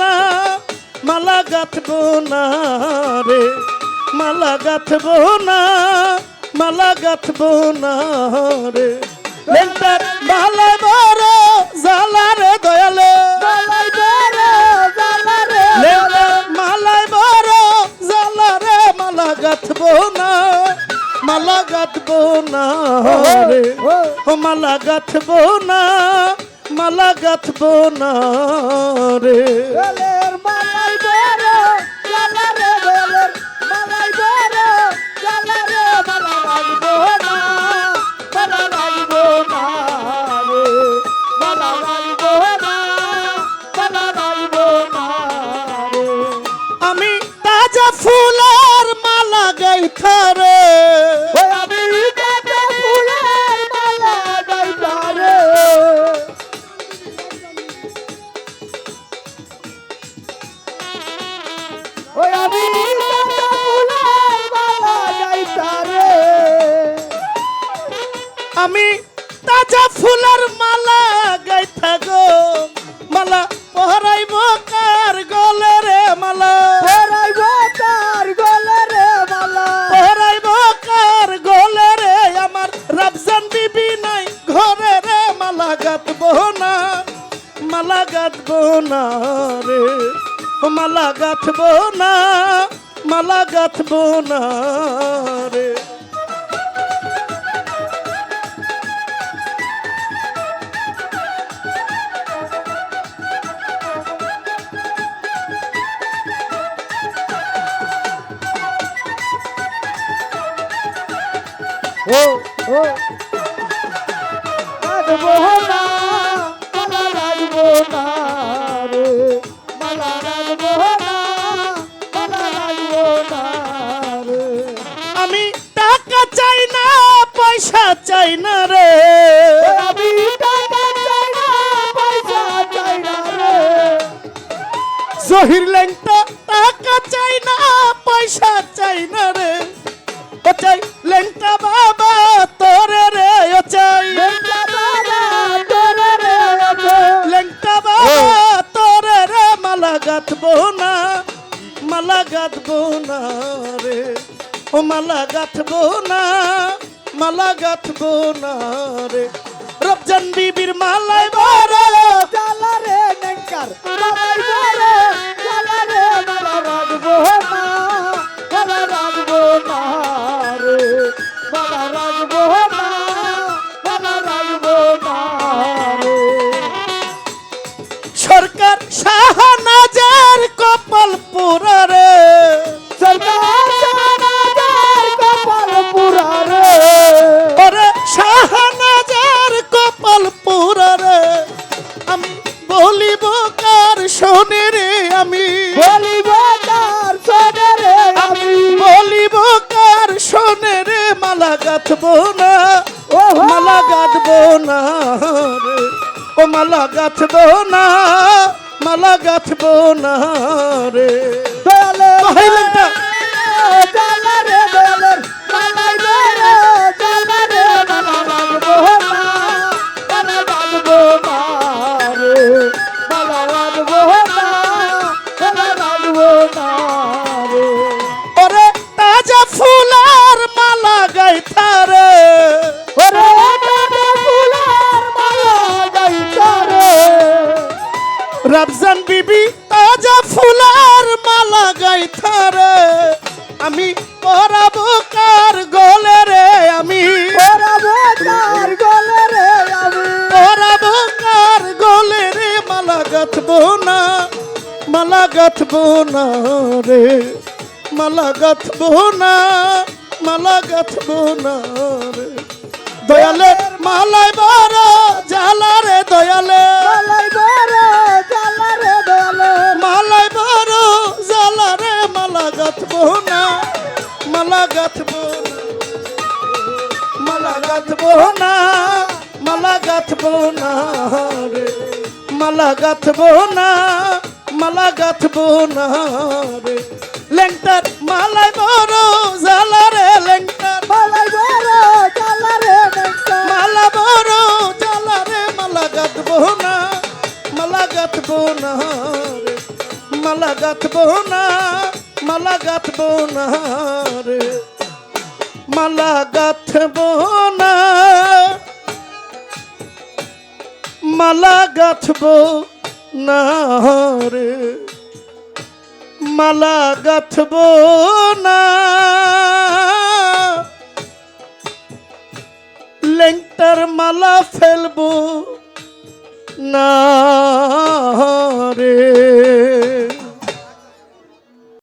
না মালা গাঁথব না রে মালা গাঁথব না মালা গাঁথব না রে। লেন্টার মালা বড় জালা রে দয়ালে। মালায় বড় জালা রে মালা গাঁথব না মালা গাঁথব না রে। ও মালা গাঁথব না মালা গাঁথবো না রে। মালাই বড় জ্বালা রে বেলের মালাই বড় জ্বালা রে মালা লাগবো না মালা লাগবো না রে। মালা লাগবো না মালা লাগবো না রে। আমি তাজা ফুলের মালা গাইথা রে। আমি তাজা ফুলের মালা গাইথা গো। মালা পহরাইব কার গলে রে মালা? পরাইব তার গলে রে মালা? পহরাইব কার গলে রে? আমার রাবজান বিবি নাই ঘরে রে মালা গাঁথবো না। মালা গাঁথবো না রে। মালা গাঁথবো না মালা গাঁথবো না রে। ও ও। লাগবো না মালা লাগবো না রে। মালা লাগবো না মালা লাগবো না রে। আমি টাকা চাই না পয়সা চাই না রে। আমি টাকা চাই না পয়সা চাই না রে। জহির লেংটা টাকা চাই না পয়সা চাই না রে। ও চাই লেংটা বাবা গাঁথবো না, মালা গাঁথবো না রে। ও মালা গাঁথবো না, মালা গাঁথবো না রে। রবজান বিবির মালায় বড় চালা রে নেঙ্কার মালাই বরে চালা রে মালা রাখব না, মালা রাখব না রে। মালা রাখব বলিব কার শোনে রে আমি? বলিব তার সোনে রে আমি? বলিব কার শোনে রে? মালা গাঁথবো না। ওহো। মালা গাঁথবো না রে। ও মালা গাঁথবো না। মালা গাঁথবো না রে। দয়ালে ফুলার মালা গাইথা রে। আমি পরাবো কার গলে রে আমি। ওরা বেকার গলে রে আমি। পরাবো কার গলে রে মালা গাঁথবো না মালা গাঁথবো না রে। মালা গাঁথবো না মালা গাঁথবো না রে। দয়ালে মালায় বড় জালা রে দয়ালে মালাই বরে গাঁথবো না রে, মালা গাঁথবো না, মালা গাঁথবো না রে। লেংটার মালায় বড় জালা রে, লেংটার মালাই বরে চালা রে মালা বড় জালা রে, মালা গাঁথবো না, মালা গাঁথবো না রে। মালা গাঁথবো না, মালা গাঁথবো না রে। মালা গাঁথবো না। মালা গাঁথব না রে। মালা গাঁথব না। লেংটার মালা ফেলব না রে।